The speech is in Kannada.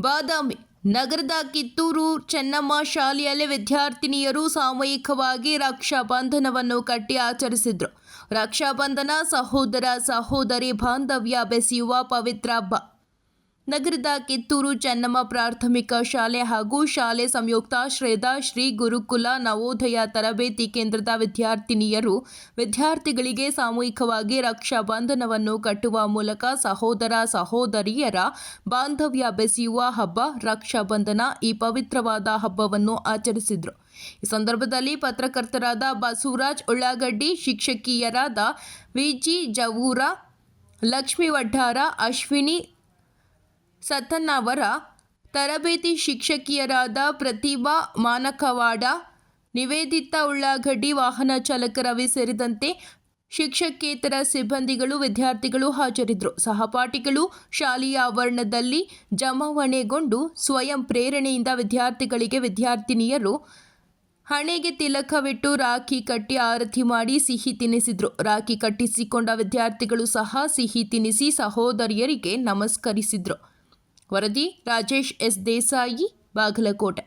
ಬಾದಾಮಿ ನಗರದ ಕಿತ್ತೂರು ಚೆನ್ನಮ್ಮ ಶಾಲೆಯಲ್ಲಿ ವಿದ್ಯಾರ್ಥಿನಿಯರು ಸಾಮೂಹಿಕವಾಗಿ ರಕ್ಷಾ ಬಂಧನವನ್ನು ಕಟ್ಟಿ ಆಚರಿಸಿದ್ರು. ರಕ್ಷಾ ಬಂಧನ ಸಹೋದರ ಸಹೋದರಿ ಬಾಂಧವ್ಯ ಬೆಸೆಯುವ ಪವಿತ್ರ ಹಬ್ಬ. ನಗರದ ಕಿತ್ತೂರು ಚೆನ್ನಮ್ಮ ಪ್ರಾಥಮಿಕ ಶಾಲೆ ಹಾಗೂ ಶಾಲೆ ಸಂಯುಕ್ತಾಶ್ರಯದ ಶ್ರೀ ಗುರುಕುಲ ನವೋದಯ ತರಬೇತಿ ಕೇಂದ್ರದ ವಿದ್ಯಾರ್ಥಿನಿಯರು ವಿದ್ಯಾರ್ಥಿಗಳಿಗೆ ಸಾಮೂಹಿಕವಾಗಿ ರಕ್ಷಾ ಬಂಧನವನ್ನು ಕಟ್ಟುವ ಮೂಲಕ ಸಹೋದರ ಸಹೋದರಿಯರ ಬಾಂಧವ್ಯ ಬೆಸೆಯುವ ಹಬ್ಬ ರಕ್ಷಾ ಬಂಧನ ಈ ಪವಿತ್ರವಾದ ಹಬ್ಬವನ್ನು ಆಚರಿಸಿದರು. ಈ ಸಂದರ್ಭದಲ್ಲಿ ಪತ್ರಕರ್ತರಾದ ಬಸವರಾಜ್ ಉಳ್ಳಾಗಡ್ಡಿ, ಶಿಕ್ಷಕಿಯರಾದ ವಿಜಿ ಜವೂರ, ಲಕ್ಷ್ಮೀ ವಡ್ಡಾರ, ಅಶ್ವಿನಿ ಸತನ್ನವರ ತರಬೇತಿ ಶಿಕ್ಷಕಿಯರಾದ ಪ್ರತಿಭಾ ಮಾನಕವಾಡ, ನಿವೇದಿತಾ ಉಳ್ಳಾಗಡ್ಡಿ ವಾಹನ ಚಾಲಕ ರವಿ ಸೇರಿದಂತೆ ಶಿಕ್ಷಕೇತರ ಸಿಬ್ಬಂದಿಗಳು, ವಿದ್ಯಾರ್ಥಿಗಳು ಹಾಜರಿದ್ದರು. ಸಹಪಾಠಿಗಳು ಶಾಲೆಯ ಆವರಣದಲ್ಲಿ ಜಮಾವಣೆಗೊಂಡು ಸ್ವಯಂ ಪ್ರೇರಣೆಯಿಂದ ವಿದ್ಯಾರ್ಥಿಗಳಿಗೆ ವಿದ್ಯಾರ್ಥಿನಿಯರು ಹಣೆಗೆ ತಿಲಕವಿಟ್ಟು ರಾಖಿ ಕಟ್ಟಿ ಆರತಿ ಮಾಡಿ ಸಿಹಿ ತಿನ್ನಿಸಿದರು ರಾಖಿ ಕಟ್ಟಿಸಿಕೊಂಡ ವಿದ್ಯಾರ್ಥಿಗಳು ಸಹ ಸಿಹಿ ತಿನ್ನಿಸಿ ಸಹೋದರಿಯರಿಗೆ ನಮಸ್ಕರಿಸಿದ್ರು. ವರದಿ ರಾಜೇಶ್ ಎಸ್ ದೇಸಾಯಿ ಬಾಗಲಕೋಟೆ